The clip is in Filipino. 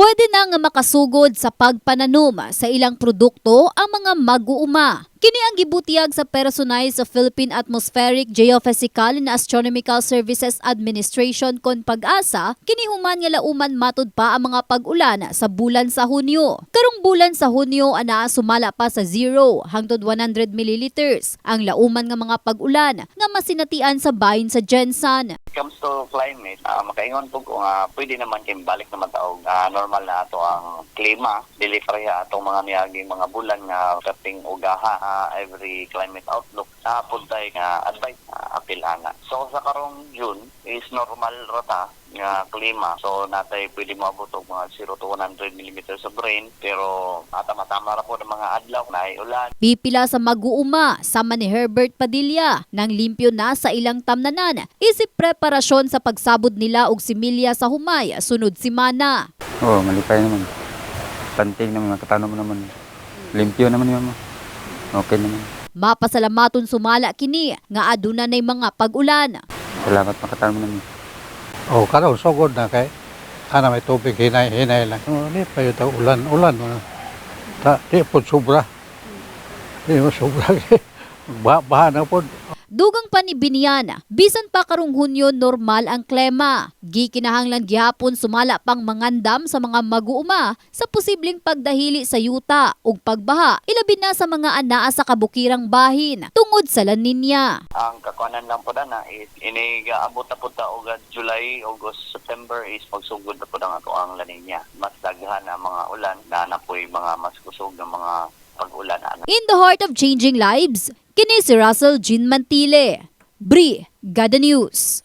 Pwede na nga makasugod sa pagpananom sa ilang produkto ang mga mag-uuma. Kini ang gibutiyag sa personay sa Philippine Atmospheric Geophysical and Astronomical Services Administration kon pag-asa kini human nga lauman matud pa ang mga pag-ulan sa bulan sa Hunyo. Karong bulan sa Hunyo ana sumala pa sa 0 hangtod 100 milliliters ang lauman nga mga pag-ulan nga masinatian sa bahin sa Jensan. comes to climate, uh, makaingon po kung uh, pwede naman kayong balik naman taog uh, normal na ato ang klima, delivery atong mga niyaging mga bulan nga kating ugaha uh, every climate outlook sa puntay nga advice uh, apil ana. So sa karong June is normal rata nga klima. So natay pwede moabot og mga 0 to 100 mm sa rain pero atama-tama ra po ng mga adlaw na ulan. Pipila sa mag-uuma sama ni Herbert Padilla nang limpyo na sa ilang tamnanan. Isip preparasyon sa pagsabod nila og similya sa humay sunod simana. Oo, oh, malipay naman. Panting naman, makatanom naman. Limpyo naman yun mo. Okay naman. Mapasalamaton sumala kini nga aduna nay mga pag-ulan. Salamat makatanom naman. Oh, karon sugod na kay ana may tubig hinay hinay lang. Oh, di pa yung ulan ulan mo. Ta di po sobra. Di mo sobra. Ba baha na po. Dugang pa ni Binyan, bisan pa karong Hunyo normal ang klema. Gikinahanglan gihapon sumala pang mangandam sa mga mag-uuma sa posibleng pagdahili sa yuta ug pagbaha ilabi na sa mga anaa sa kabukirang bahin tungod sa La Nina. ang kakuanan lang po na is inigaabot na po ta og July, August, September is pagsugod na po na ato ang laninya. Mas daghan ang mga ulan na na mga mas kusog ng mga pag-ulan ana. In the heart of changing lives, kini si Russell Jean Mantile. Bri, Gada News.